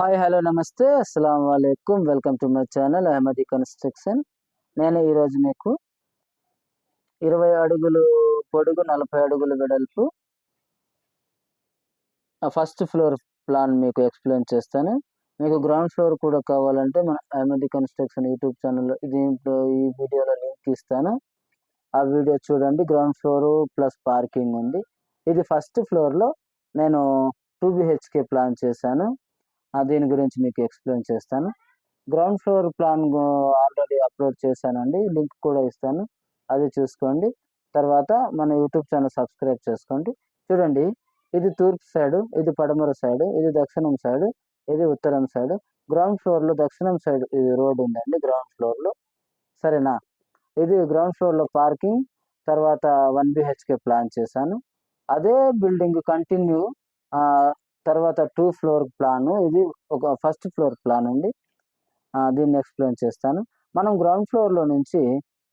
Hi hello నమస్తే అస్సలం వాలేకుమ్ welcome to my channel Ahmadi construction నేను ఈరోజు మీకు ఇరవై అడుగులు పొడుగు నలభై అడుగులు వెడల్పు ఫస్ట్ ఫ్లోర్ ప్లాన్ మీకు ఎక్స్ప్లెయిన్ చేస్తాను. మీకు గ్రౌండ్ ఫ్లోర్ కూడా కావాలంటే మన అహ్మదీ కన్స్ట్రక్షన్ యూట్యూబ్ ఛానల్లో దీంట్లో ఈ వీడియోలో లింక్ ఇస్తాను. ఆ వీడియో చూడండి గ్రౌండ్ ఫ్లోర్ ప్లస్ పార్కింగ్ ఉంది. ఇది ఫస్ట్ ఫ్లోర్లో నేను టూ బిహెచ్కే ప్లాన్ చేశాను. దీని గురించి మీకు ఎక్స్ప్లెయిన్ చేస్తాను. Ground floor plan already upload చేశానండి. లింక్ కూడా ఇస్తాను. అది చూసుకోండి. తర్వాత మన యూట్యూబ్ ఛానల్ సబ్స్క్రైబ్ చేసుకోండి. చూడండి. ఇది తూర్పు సైడ్ ఇది పడమర సైడ్ ఇది దక్షిణం సైడ్ ఇది ఉత్తరం సైడ్. గ్రౌండ్ ఫ్లోర్లో దక్షిణం సైడ్ ఇది రోడ్ ఉందండి గ్రౌండ్ ఫ్లోర్లో. సరేనా? ఇది గ్రౌండ్ ఫ్లోర్లో పార్కింగ్ తర్వాత వన్ బిహెచ్కే ప్లాన్ చేశాను. అదే బిల్డింగ్ కంటిన్యూ తర్వాత టూ ఫ్లోర్ ప్లాన్ ఇది ఒక ఫస్ట్ ఫ్లోర్ ప్లాన్ అండి. దీన్ని ఎక్స్ప్లెయిన్ చేస్తాను. మనం గ్రౌండ్ ఫ్లోర్లో నుంచి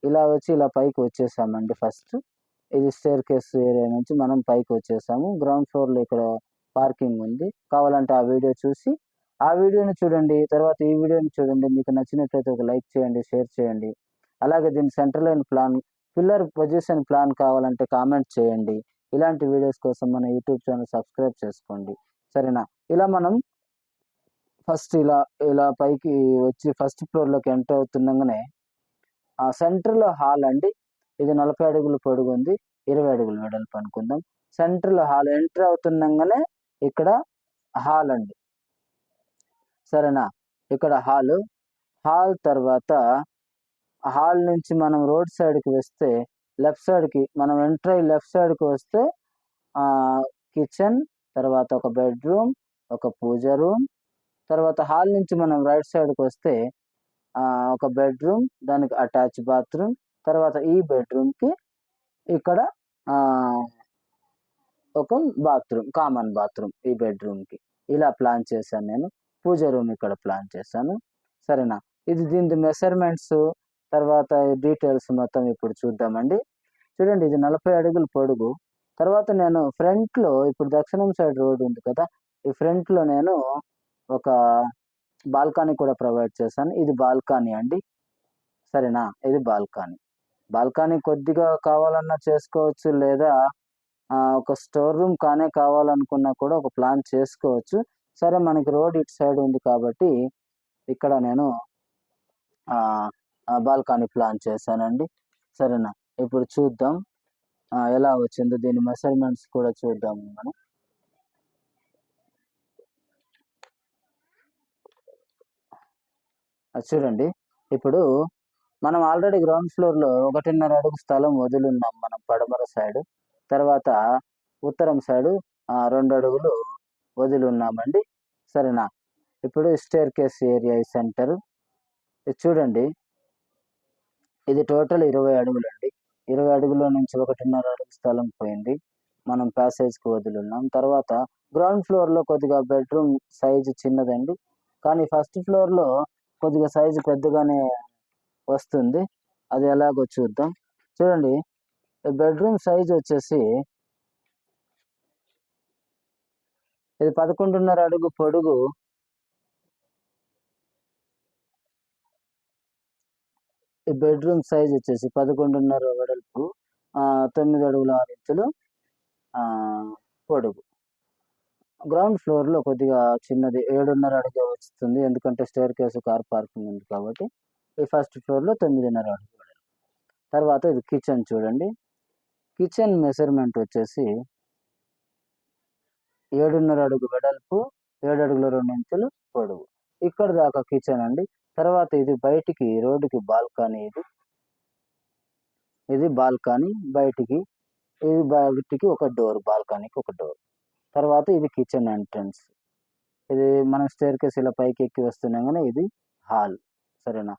ఇలా వచ్చి ఇలా పైకి వచ్చేసామండి ఫస్ట్ ఇది స్టేర్ కేస్ ఏరియా నుంచి మనం పైకి వచ్చేసాము. గ్రౌండ్ ఫ్లోర్లో ఇక్కడ పార్కింగ్ ఉంది. కావాలంటే ఆ వీడియో చూసి ఆ వీడియోని చూడండి. తర్వాత ఈ వీడియోని చూడండి. మీకు నచ్చినట్లయితే ఒక లైక్ చేయండి షేర్ చేయండి. అలాగే దీని centre line plan pillar position plan కావాలంటే కామెంట్ చేయండి. ఇలాంటి వీడియోస్ కోసం మన యూట్యూబ్ ఛానల్ సబ్స్క్రైబ్ చేసుకోండి. సరేనా? ఇలా మనం ఫస్ట్ ఇలా ఇలా పైకి వచ్చి ఫస్ట్ ఫ్లోర్లోకి ఎంటర్ అవుతుండగానే ఆ సెంటర్లో హాల్ అండి. ఇది నలభై అడుగులు పొడుగు ఉంది. ఇరవై అడుగులు వెడల్పు అనుకుందాం. సెంటర్లో హాల్ ఎంటర్ అవుతుండగానే ఇక్కడ హాల్ అండి. సరేనా? ఇక్కడ హాల్ హాల్ తర్వాత హాల్ నుంచి మనం రోడ్ సైడ్కి వస్తే లెఫ్ట్ సైడ్కి మనం ఎంటర్ అయ్యి లెఫ్ట్ సైడ్కి వస్తే కిచెన్ తర్వాత ఒక బెడ్రూమ్ ఒక పూజ రూమ్ తర్వాత హాల్ నుంచి మనం రైట్ సైడ్కి వస్తే ఒక బెడ్రూమ్ దానికి అటాచ్ బాత్రూమ్ తర్వాత ఈ బెడ్రూమ్కి ఇక్కడ ఒక బాత్రూమ్ కామన్ బాత్రూమ్ ఈ బెడ్రూమ్కి ఇలా ప్లాన్ చేశాను నేను. పూజ రూమ్ ఇక్కడ ప్లాన్ చేశాను. సరేనా? ఇది దీని మెజర్మెంట్స్ తర్వాత డీటెయిల్స్ మొత్తం ఇప్పుడు చూద్దామండి. చూడండి ఇది నలభై అడుగులు పొడుగు. తర్వాత నేను ఫ్రంట్లో ఇప్పుడు దక్షిణం సైడ్ రోడ్ ఉంది కదా ఈ ఫ్రంట్లో నేను ఒక బాల్కనీ కూడా ప్రొవైడ్ చేశాను. ఇది బాల్కనీ అండి. సరేనా? ఇది బాల్కనీ. బాల్కనీ కొద్దిగా కావాలన్నా చేసుకోవచ్చు లేదా ఒక స్టోర్ రూమ్ కానే కావాలనుకున్నా కూడా ఒక ప్లాన్ చేసుకోవచ్చు. సరే మనకి రోడ్ ఇటు సైడ్ ఉంది కాబట్టి ఇక్కడ నేను బాల్కనీ ప్లాన్ చేశానండి. సరేనా? ఇప్పుడు చూద్దాం. ఎలా వచ్చిందో దీని మెజర్మెంట్స్ కూడా చూద్దాం మనం. చూడండి. ఇప్పుడు మనం ఆల్రెడీ గ్రౌండ్ ఫ్లోర్లో ఒకటిన్నర అడుగు స్థలం వదులున్నాం మనం పడమర సైడ్ తర్వాత ఉత్తరం సైడు రెండు అడుగులు వదులున్నామండి. సరేనా? ఇప్పుడు స్టేర్ కేస్ ఏరియా సెంటర్ చూడండి. ఇది టోటల్ ఇరవై అడుగులండి. ఇరవై అడుగుల నుంచి ఒకటిన్నర అడుగు స్థలం పోయింది. మనం ప్యాసేజ్కి వదులున్నాం. తర్వాత గ్రౌండ్ ఫ్లోర్లో కొద్దిగా బెడ్రూమ్ సైజు చిన్నదండి. కానీ ఫస్ట్ ఫ్లోర్లో కొద్దిగా సైజు పెద్దగానే వస్తుంది. అది ఎలాగో చూద్దాం. చూడండి. బెడ్రూమ్ సైజు వచ్చేసి ఇది పదకొండున్నర అడుగు పొడుగు బెడ్రూమ్ సైజ్ వచ్చేసి పదకొండున్నర వెడల్పు తొమ్మిది అడుగుల ఆరు ఇంచులు పొడుగు గ్రౌండ్ ఫ్లోర్లో కొద్దిగా చిన్నది ఏడున్నర అడుగు వస్తుంది. ఎందుకంటే స్టేర్ కేసు కార్ పార్కింగ్ ఉంది కాబట్టి ఈ ఫస్ట్ ఫ్లోర్లో తొమ్మిదిన్నర అడుగు వెడల్పు. తర్వాత ఇది కిచెన్ చూడండి. కిచెన్ మెజర్మెంట్ వచ్చేసి ఏడున్నర అడుగు వెడల్పు ఏడు అడుగుల రెండు ఇంచులు పొడుగు ఇక్కడ దాకా కిచెన్ అండి. తర్వాత ఇది బయటికి రోడ్డుకి బాల్కనీ ఇది. ఇది బాల్కనీ బయటికి ఇది బయటికి ఒక డోర్ బాల్కనీకి ఒక డోర్. తర్వాత ఇది కిచెన్ ఎంట్రన్స్. ఇది మనం స్టేర్ కేస్ ఇలా పైకి ఎక్కి వస్తున్నాం కానీ ఇది హాల్. సరేనా?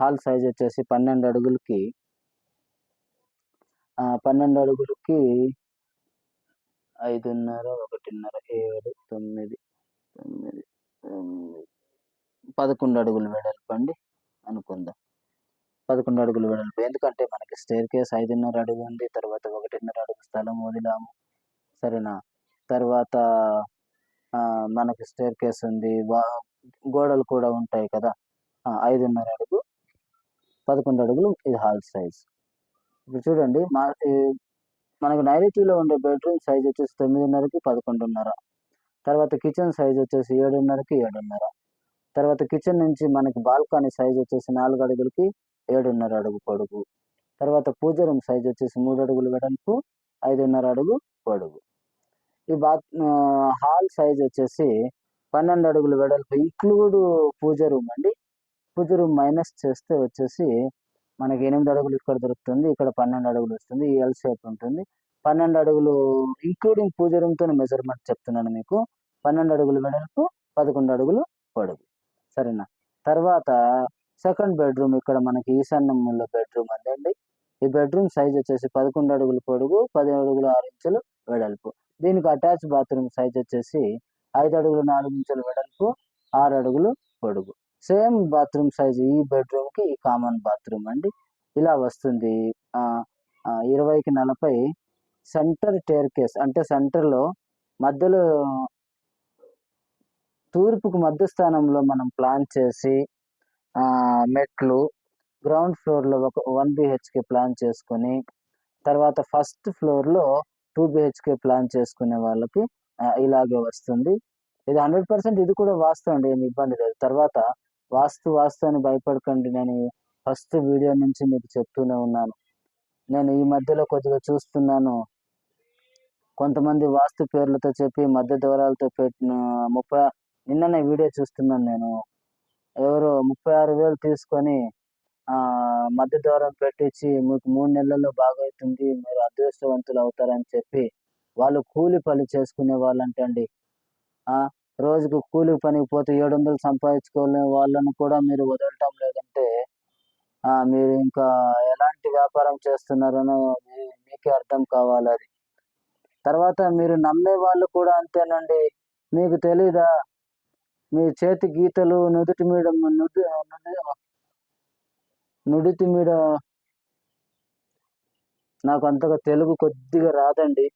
హాల్ సైజ్ వచ్చేసి పన్నెండు అడుగులకి పన్నెండు అడుగులకి ఐదున్నర ఒకటిన్నర ఏడు తొమ్మిది తొమ్మిది తొమ్మిది పదకొండు అడుగులు వెడల్పు అండి అనుకుందాం. పదకొండు అడుగులు వెడల్పు. ఎందుకంటే మనకి స్టేర్ కేస్ ఐదున్నర అడుగు ఉంది. తర్వాత ఒకటిన్నర అడుగు స్థలం వదిలాము. సరేనా? తర్వాత మనకి స్టేర్ కేస్ ఉంది. వా గోడలు కూడా ఉంటాయి కదా? ఐదున్నర అడుగు పదకొండు అడుగులు ఇది హాల్ సైజ్ ఇప్పుడు చూడండి మా ఈ మనకు నైరుతిలో ఉండే బెడ్రూమ్ సైజ్ వచ్చేసి తొమ్మిదిన్నరకి పదకొండున్నర. తర్వాత కిచెన్ సైజ్ వచ్చేసి ఏడున్నరకి ఏడున్నర. తర్వాత కిచెన్ నుంచి మనకి బాల్కనీ సైజ్ వచ్చేసి నాలుగు అడుగులకి ఏడున్నర అడుగు పొడుగు. తర్వాత పూజ రూమ్ సైజ్ వచ్చేసి మూడు అడుగులు వెడల్పు ఐదున్నర అడుగు పొడుగు. ఈ బాత్ హాల్ సైజ్ వచ్చేసి పన్నెండు అడుగులు వెడల్పు ఇంక్లూడ్ పూజ రూమ్ అండి. పూజ రూమ్ మైనస్ చేస్తే వచ్చేసి మనకి ఎనిమిది అడుగులు ఇక్కడ దొరుకుతుంది ఇక్కడ పన్నెండు అడుగులు వస్తుంది ఈ ఎల్ షేప్ ఉంటుంది. పన్నెండు అడుగులు ఇంక్లూడింగ్ పూజ రూమ్తో మెజర్మెంట్ చెప్తున్నాను మీకు. పన్నెండు అడుగులు వెడల్పు పదకొండు అడుగులు పొడుగు. సరేనా. తర్వాత సెకండ్ బెడ్రూమ్ ఇక్కడ మనకి ఈశాన్యంలో బెడ్రూమ్ అండి. ఈ బెడ్రూమ్ సైజ్ వచ్చేసి పదకొండు అడుగులు పొడుగు పది అడుగులు ఆరు ఇంచులు వెడల్పు. దీనికి అటాచ్ బాత్రూమ్ సైజ్ వచ్చేసి ఐదు అడుగులు నాలుగు ఇంచులు వెడల్పు ఆరు అడుగులు పొడుగు. సేమ్ బాత్రూమ్ సైజ్ ఈ బెడ్రూమ్కి ఈ కామన్ బాత్రూమ్ అండి. ఇలా వస్తుంది. ఇరవైకి నలభై సెంటర్ టేర్ కేస్ అంటే సెంటర్లో మధ్యలో తూర్పుకు మధ్య స్థానంలో మనం ప్లాన్ చేసి మెట్లు గ్రౌండ్ ఫ్లోర్లో ఒక వన్ బిహెచ్కే ప్లాన్ చేసుకొని తర్వాత ఫస్ట్ ఫ్లోర్లో టూ బిహెచ్కే ప్లాన్ చేసుకునే వాళ్ళకి ఇలాగే వస్తుంది. ఇది హండ్రెడ్ పర్సెంట్ ఇది కూడా వాస్తవం అండి ఏమి ఇబ్బంది లేదు. తర్వాత వాస్తు వాస్తు అని భయపడకండి నేను ఫస్ట్ వీడియో నుంచి మీకు చెప్తూనే ఉన్నాను. నేను ఈ మధ్యలో కొద్దిగా చూస్తున్నాను. కొంతమంది వాస్తు పేర్లతో చెప్పి మధ్య దూరాలతో పెట్టిన ముప్పై నిన్ననే వీడియో చూస్తున్నాను నేను. ఎవరు ముప్పై ఆరు వేలు తీసుకొని మధ్య దూరం పెట్టించి మీకు మూడు నెలల్లో బాగవుతుంది మీరు అదృష్టవంతులు అవుతారని చెప్పి వాళ్ళు కూలి పని చేసుకునే వాళ్ళంటే అండి రోజుకు కూలి పనికి పోతే ఏడు వందలు సంపాదించుకోలే వాళ్ళను కూడా మీరు వదలటం లేదంటే మీరు ఇంకా ఎలాంటి వ్యాపారం చేస్తున్నారనో మీకే అర్థం కావాలి అది తర్వాత మీరు నమ్మే వాళ్ళు కూడా అంతేనండి. మీకు తెలీదా? మీ చేతి గీతలు నుదుటి మీద నుది నుడితి మీద నాకు అంతగా తెలుగు కొద్దిగా రాదండి.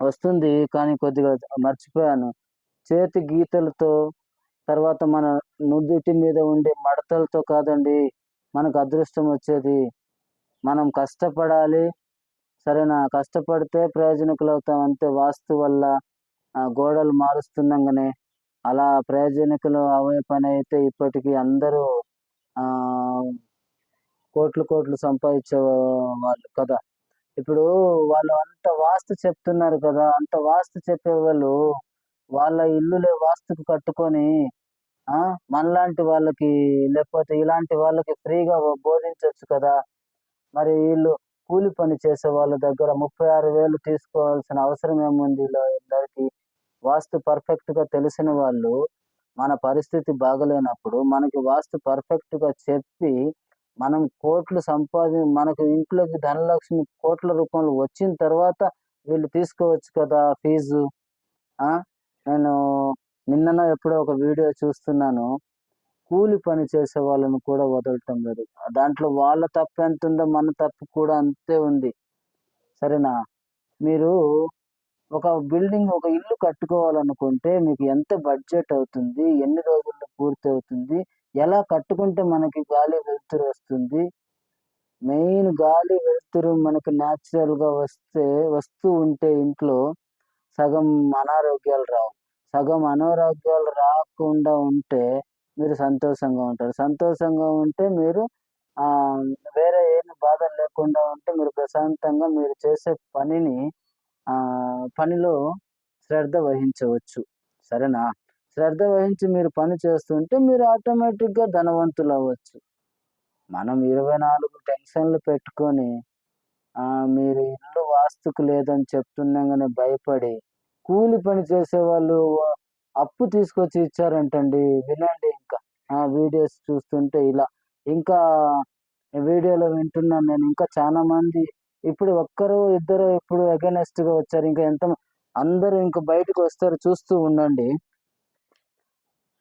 వస్తుంది కానీ కొద్దిగా మర్చిపోయాను. చేతి గీతలతో తర్వాత మన నుదుటి మీద ఉండే మడతలతో కాదండి మనకు అదృష్టం వచ్చేది. మనం కష్టపడాలి. సరేనా? కష్టపడితే ప్రయోజనకులు అవుతాం అంతే వాస్తు వల్ల ఆ, గోడలు మారుస్తున్నాగానే అలా ప్రయోజనకులు అవే పని అయితే ఇప్పటికీ అందరూ ఆ కోట్లు కోట్లు సంపాదించే వాళ్ళు కదా. ఇప్పుడు వాళ్ళు అంత వాస్తు చెప్తున్నారు కదా. అంత వాస్తు చెప్పే వాళ్ళు వాళ్ళ ఇల్లులే వాస్తుకు కట్టుకొని ఆ మనలాంటి వాళ్ళకి లేకపోతే ఇలాంటి వాళ్ళకి ఫ్రీగా బోధించవచ్చు కదా. మరి వీళ్ళు కూలి పని చేసే వాళ్ళ దగ్గర ముప్పై ఆరు వేలు తీసుకోవాల్సిన అవసరం ఏముంది ఇలా వాస్తు పర్ఫెక్ట్గా తెలిసిన వాళ్ళు మన పరిస్థితి బాగలేనప్పుడు మనకి వాస్తు పర్ఫెక్ట్గా చెప్పి మనం కోట్లు సంపాది మనకు ఇంట్లోకి ధనలక్ష్మి కోట్ల రూపంలో వచ్చిన తర్వాత వీళ్ళు తీసుకోవచ్చు కదా ఫీజు. నేను నిన్ననో ఎప్పుడో ఒక వీడియో చూస్తున్నాను. కూలి పని చేసే వాళ్ళను కూడా వదలటం లేదు. దాంట్లో వాళ్ళ తప్పు ఎంత ఉందో మన తప్పు కూడా అంతే ఉంది. సరేనా? మీరు ఒక బిల్డింగ్ ఒక ఇల్లు కట్టుకోవాలనుకుంటే మీకు ఎంత బడ్జెట్ అవుతుంది? ఎన్ని రోజుల్లో పూర్తి అవుతుంది? ఎలా కట్టుకుంటే మనకి గాలి వెలుతురు వస్తుంది? మెయిన్ గాలి వెలుతురు మనకి న్యాచురల్గా వస్తే వస్తూ ఉంటే ఇంట్లో సగం అనారోగ్యాలు రావు. సగం అనారోగ్యాలు రాకుండా ఉంటే మీరు సంతోషంగా ఉంటారు. సంతోషంగా ఉంటే మీరు వేరే ఏమి బాధలు లేకుండా ఉంటే మీరు ప్రశాంతంగా మీరు చేసే పనిని పనిలో శ్రద్ధ వహించవచ్చు. సరేనా? శ్రద్ధ వహించి మీరు పని చేస్తుంటే మీరు ఆటోమేటిక్గా ధనవంతులు అవ్వచ్చు మనం ఇరవై నాలుగు టెన్షన్లు పెట్టుకొని మీరు ఇల్లు వాస్తుకు లేదని చెప్తుండగానే భయపడి కూలి పని చేసే వాళ్ళు అప్పు తీసుకొచ్చి ఇచ్చారంటండి. వినండి ఇంకా. ఆ వీడియోస్ చూస్తుంటే ఇలా. ఇంకా వీడియోలో వింటున్నాను నేను. ఇంకా చాలా మంది ఇప్పుడు ఒక్కరు ఇద్దరు ఇప్పుడు అగెనెస్ట్గా వచ్చారు. ఇంకా ఎంత అందరూ ఇంకా బయటకు వస్తారు చూస్తూ ఉండండి.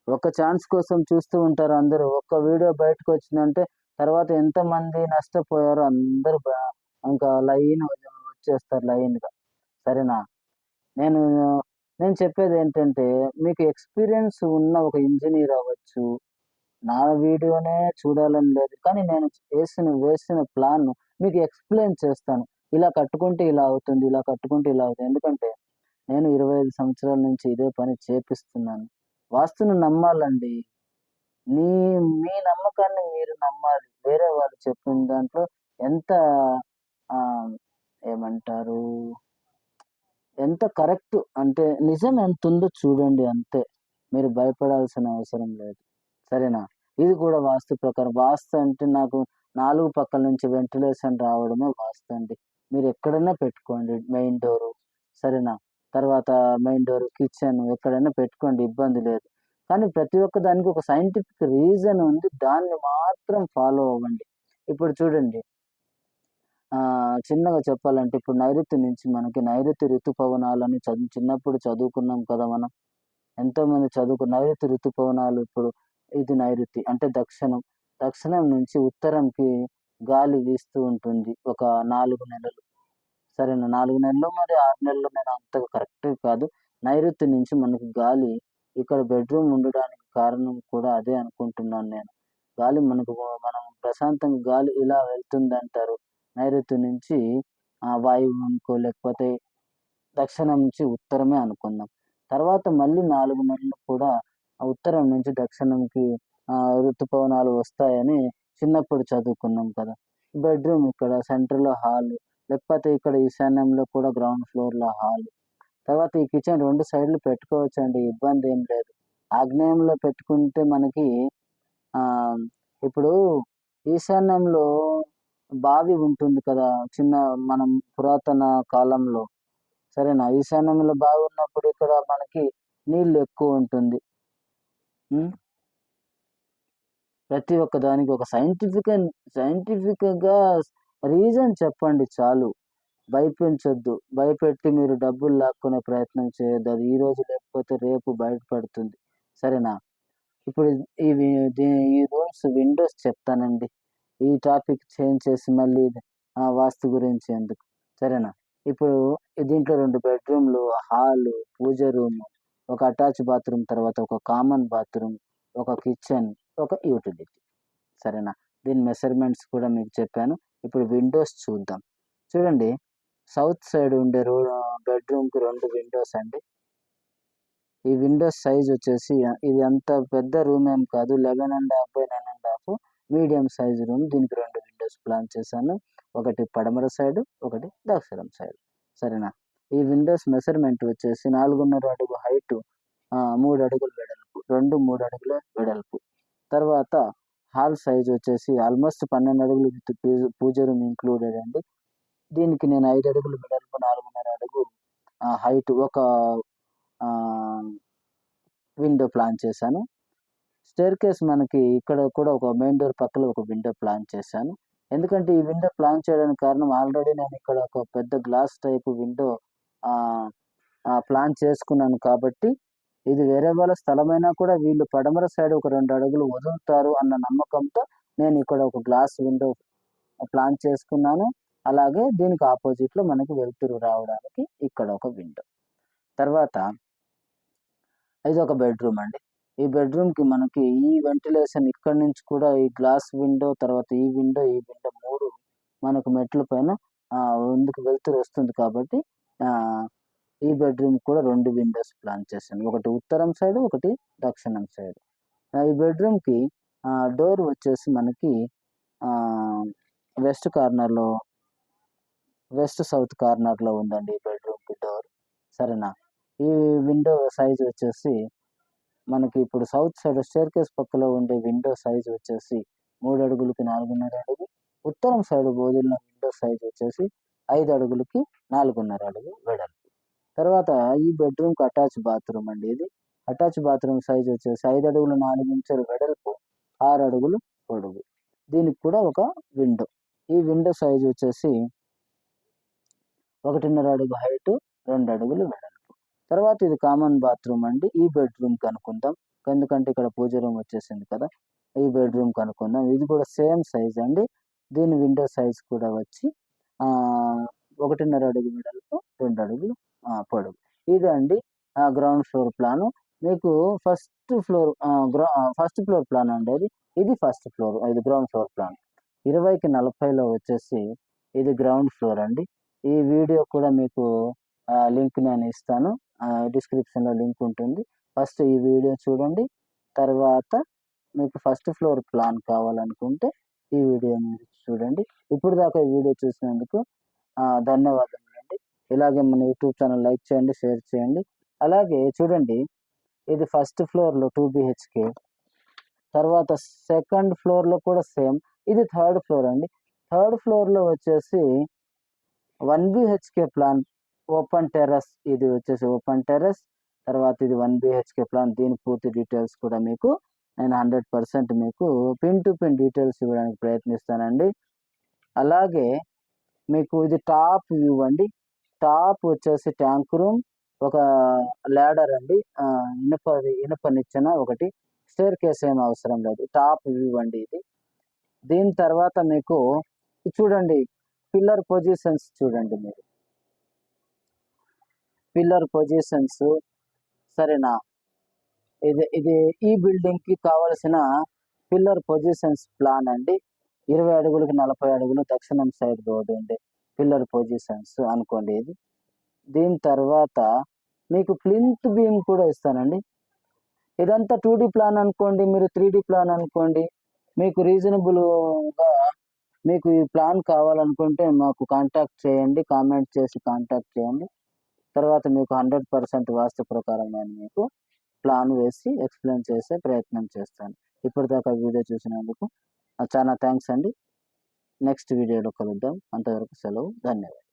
ఒక ఛాన్స్ కోసం చూస్తూ ఉంటారు అందరూ. ఒక్క వీడియో బయటకు వచ్చిందంటే తర్వాత ఎంత మంది నష్టపోయారో అందరూ ఇంకా లైన్ వచ్చేస్తారు లైన్గా సరేనా? నేను నేను చెప్పేది ఏంటంటే మీకు ఎక్స్పీరియన్స్ ఉన్న ఒక ఇంజనీర్ అవ్వచ్చు. నా వీడియోనే చూడాలని లేదు. కానీ నేను వేసిన వేసిన ప్లాన్ మీకు ఎక్స్ప్లెయిన్ చేస్తాను. ఇలా కట్టుకుంటే ఇలా అవుతుంది ఇలా కట్టుకుంటే ఇలా అవుతుంది. ఎందుకంటే నేను ఇరవై ఐదు సంవత్సరాల నుంచి ఇదే పని చేపిస్తున్నాను. వాస్తును నమ్మాలండి. నీ మీ నమ్మకాన్ని మీరు నమ్మాలి. వేరే వాళ్ళు చెప్పిన దాంట్లో ఎంత ఏమంటారు? ఎంత కరెక్ట్ అంటే నిజం ఎంత ఉందో చూడండి అంతే. మీరు భయపడాల్సిన అవసరం లేదు. సరేనా? ఇది కూడా వాస్తు ప్రకారం. వాస్తు అంటే నాకు నాలుగు పక్కల నుంచి వెంటిలేషన్ రావడమే వాస్తు అండి. మీరు ఎక్కడైనా పెట్టుకోండి మెయిన్ డోరు సరేనా? తర్వాత మెయిన్ డోర్ కిచెన్ ఎక్కడైనా పెట్టుకోండి ఇబ్బంది లేదు. కానీ ప్రతి ఒక్క దానికి ఒక సైంటిఫిక్ రీజన్ ఉంది దాన్ని మాత్రం ఫాలో అవ్వండి. ఇప్పుడు చూడండి. చిన్నగా చెప్పాలంటే ఇప్పుడు నైరుతి నుంచి మనకి నైరుతి ఋతుపవనాలని చదువు చిన్నప్పుడు చదువుకున్నాం కదా మనం. ఎంతోమంది చదువుకు నైరుతి ఋతుపవనాలు ఇప్పుడు ఇది నైరుతి. అంటే దక్షిణం. దక్షిణం నుంచి ఉత్తరంకి గాలి వీస్తూ ఉంటుంది. ఒక నాలుగు నెలలు. సరేనా? నాలుగు నెలలు మరి ఆరు నెలలు నేను అంతగా కరెక్ట్ కాదు. నైరుతి నుంచి మనకి గాలి ఇక్కడ బెడ్రూమ్ ఉండడానికి కారణం కూడా అదే అనుకుంటున్నాను నేను. గాలి మనకు మనం ప్రశాంతంగా గాలి ఇలా వెళ్తుంది అంటారు నైరుతి నుంచి ఆ అనుకో లేకపోతే దక్షిణం నుంచి ఉత్తరమే అనుకుందాం. తర్వాత మళ్ళీ నాలుగు నెలలు కూడా ఉత్తరం నుంచి దక్షిణంకి ఋతుపవనాలు వస్తాయని చిన్నప్పుడు చదువుకున్నాం కదా. బెడ్రూమ్ ఇక్కడ సెంటర్లో హాల్ లేకపోతే ఇక్కడ ఈశాన్యంలో కూడా గ్రౌండ్ ఫ్లోర్లో హాల్. తర్వాత ఈ కిచెన్ రెండు సైడ్లు పెట్టుకోవచ్చు అండి ఇబ్బంది ఏం లేదు. ఆగ్నేయంలో పెట్టుకుంటే మనకి ఇప్పుడు ఈశాన్యంలో బావి ఉంటుంది కదా చిన్న మనం పురాతన కాలంలో. సరేనా? ఈశాన్యంలో బావి ఉన్నప్పుడు ఇక్కడ మనకి నీళ్ళు ఎక్కువ ఉంటుంది. ప్రతి ఒక్క దానికి ఒక సైంటిఫిక్ సైంటిఫిక్గా రీజన్ చెప్పండి చాలు. భయపించొద్దు. భయపెట్టి మీరు డబ్బులు లాక్కునే ప్రయత్నం చేయొద్దు. అది ఈరోజు లేకపోతే రేపు బయటపడుతుంది. సరేనా? ఇప్పుడు ఇవి దీ- ఈ రూల్స్ విండోస్ చెప్తానండి. ఈ టాపిక్ చేంజ్ చేసి మళ్ళీ ఆ వాస్తు గురించి ఎందుకు? సరేనా? ఇప్పుడు దీంట్లో రెండు బెడ్రూమ్లు హాలు పూజ రూము. ఒక అటాచ్ బాత్రూమ్ తర్వాత ఒక కామన్ బాత్రూమ్ ఒక కిచెన్ ఒక యూటిలిటీ. సరేనా? దీని మెజర్మెంట్స్ కూడా మీకు చెప్పాను. ఇప్పుడు విండోస్ చూద్దాం. చూడండి సౌత్ సైడ్ ఉండే రో బెడ్రూమ్కి రెండు విండోస్ అండి. ఈ విండోస్ సైజ్ వచ్చేసి ఇది అంత పెద్ద రూమ్ ఏం కాదు. Eleven and half by nine and half. Medium size room. దీనికి రెండు విండోస్ ప్లాన్ చేశాను. ఒకటి పడమర సైడ్ ఒకటి దక్షిణం సైడ్. సరేనా? ఈ విండోస్ మెజర్మెంట్ వచ్చేసి నాలుగున్నర అడుగు హైట్ మూడు అడుగులు వెడల్పు రెండు మూడు అడుగుల వెడల్పు. తర్వాత హాల్ సైజ్ వచ్చేసి ఆల్మోస్ట్ పన్నెండు అడుగులు విత్ పూజ రూమ్ ఇంక్లూడెడ్ అండి. దీనికి నేను ఐదు అడుగులు వెడల్పు నాలుగున్నర అడుగు హైట్ ఒక విండో ప్లాన్ చేశాను. స్టేర్ కేస్ మనకి ఇక్కడ కూడా ఒక మెయిన్ డోర్ పక్కన ఒక విండో ప్లాన్ చేశాను. ఎందుకంటే ఈ విండో ప్లాన్ చేయడానికి కారణం ఆల్రెడీ నేను ఇక్కడ ఒక పెద్ద గ్లాస్ టైప్ విండో ప్లాన్ చేసుకున్నాను కాబట్టి ఇది వేరే వాళ్ళ స్థలమైనా కూడా వీళ్ళు పడమర సైడ్ ఒక రెండు అడుగులు వదులుతారు అన్న నమ్మకంతో నేను ఇక్కడ ఒక గ్లాస్ విండో ప్లాన్ చేసుకున్నాను. అలాగే దీనికి ఆపోజిట్లో మనకి వెలుతురు రావడానికి ఇక్కడ ఒక విండో. తర్వాత ఇది ఒక బెడ్రూమ్ అండి. ఈ బెడ్రూమ్కి మనకి ఈ వెంటిలేషన్ ఇక్కడ నుంచి కూడా ఈ గ్లాస్ విండో తర్వాత ఈ విండో ఈ విండో మూడు మనకు మెట్ల పైన ముందుకు వెలుతురు వస్తుంది కాబట్టి ఈ బెడ్రూమ్ కూడా రెండు విండోస్ ప్లాన్ చేశాను. ఒకటి ఉత్తరం సైడ్ ఒకటి దక్షిణం సైడ్. ఈ బెడ్రూమ్కి డోర్ వచ్చేసి మనకి వెస్ట్ కార్నర్లో వెస్ట్ సౌత్ కార్నర్లో ఉందండి ఈ బెడ్రూమ్కి డోర్. సరేనా? ఈ విండో సైజ్ వచ్చేసి మనకి ఇప్పుడు సౌత్ సైడ్ స్టేర్ కేస్ పక్కలో ఉండే విండో సైజ్ వచ్చేసి మూడు అడుగులకి నాలుగున్నర అడుగు. ఉత్తరం సైడ్ వదిలిన విండో సైజ్ వచ్చేసి ఐదు అడుగులకి నాలుగున్నర అడుగు వెడల్పు. తర్వాత ఈ బెడ్రూమ్కి అటాచ్ బాత్రూమ్ అండి ఇది. అటాచ్ బాత్రూమ్ సైజ్ వచ్చేసి ఐదు అడుగులు నాలుగు ఇంచులు వెడల్పు ఆరు అడుగులు పొడుగు దీనికి కూడా ఒక విండో. ఈ విండో సైజ్ వచ్చేసి ఒకటిన్నర అడుగు హైట్ రెండు అడుగులు వెడల్పు. తర్వాత ఇది కామన్ బాత్రూమ్ అండి. ఈ బెడ్రూమ్ కనుక్కుందాం. ఎందుకంటే ఇక్కడ పూజ రూమ్ వచ్చేసింది కదా. ఈ బెడ్రూమ్ కనుక్కుందాం. ఇది కూడా సేమ్ సైజ్ అండి. దీని విండో సైజ్ కూడా వచ్చి ఒకటిన్నర అడుగు వెడల్పు రెండు అడుగులు ఆ, పొడవు. ఇది గ్రౌండ్ ఫ్లోర్ ప్లాన్ మీకు first floor first floor plan అండి అది. ఇది ఫస్ట్ ఫ్లోర్ ఇది గ్రౌండ్ ఫ్లోర్ ప్లాన్ ఇరవైకి నలభైలో వచ్చేసి ఇది గ్రౌండ్ ఫ్లోర్ అండి. ఈ వీడియో కూడా మీకు లింక్ నేను ఇస్తాను. డిస్క్రిప్షన్లో లింక్ ఉంటుంది. ఫస్ట్ ఈ వీడియో చూడండి. తర్వాత మీకు ఫస్ట్ ఫ్లోర్ ప్లాన్ కావాలనుకుంటే ఈ వీడియో మీరు చూడండి. ఇప్పుడు దాకా ఈ వీడియో చూసినందుకు ధన్యవాదములు అండి ఇలాగే మన యూట్యూబ్ ఛానల్ లైక్ చేయండి షేర్ చేయండి. అలాగే చూడండి ఇది ఫస్ట్ ఫ్లోర్లో టూ బిహెచ్కే. తర్వాత సెకండ్ ఫ్లోర్లో కూడా సేమ్. ఇది థర్డ్ ఫ్లోర్ అండి. థర్డ్ ఫ్లోర్లో వచ్చేసి one BHK plan open terrace. ఇది వచ్చేసి ఓపెన్ టెర్రస్. తర్వాత ఇది వన్ బిహెచ్కే ప్లాన్. దీని పూర్తి డీటెయిల్స్ కూడా మీకు నేను హండ్రెడ్ పర్సెంట్ మీకు పిన్ టు పిన్ డీటెయిల్స్ ఇవ్వడానికి ప్రయత్నిస్తానండి. అలాగే మీకు ఇది టాప్ వ్యూ అండి. టాప్ వచ్చేసి ట్యాంక్ రూమ్ ఒక ల్యాడర్ అండి. ఇనుప ఇనుప నిచ్చెన ఒకటి. స్టేర్ కేస్ ఏం అవసరం లేదు. టాప్ వ్యూ అండి ఇది. దీని తర్వాత మీకు చూడండి పిల్లర్ పొజిషన్స్ చూడండి మీరు. పిల్లర్ పొజిషన్స్ సరేనా? ఇది ఇది ఈ బిల్డింగ్కి కావలసిన పిల్లర్ పొజిషన్స్ ప్లాన్ అండి. ఇరవై అడుగులకి నలభై అడుగులు దక్షిణం సైడ్ రోడ్ అండి. పిల్లర్ పొజిషన్స్ అనుకోండి ఇది. దీని తర్వాత మీకు ప్లింత్ బీమ్ కూడా ఇస్తానండి. ఇదంతా టూ డి ప్లాన్ అనుకోండి మీరు త్రీ డి ప్లాన్ అనుకోండి మీకు రీజనబుల్గా మీకు ఈ ప్లాన్ కావాలనుకుంటే మాకు కాంటాక్ట్ చేయండి కామెంట్ చేసి కాంటాక్ట్ చేయండి. తర్వాత మీకు హండ్రెడ్ పర్సెంట్ వాస్తు ప్రకారం నేను మీకు ప్లాన్ వేసి ఎక్స్ప్లెయిన్ చేసే ప్రయత్నం చేస్తాను. ఇప్పటిదాకా వీడియో చూసినందుకు చాలా థ్యాంక్స్ అండి. నెక్స్ట్ వీడియోలో కలుద్దాం. అంతవరకు సెలవు. ధన్యవాదాలు.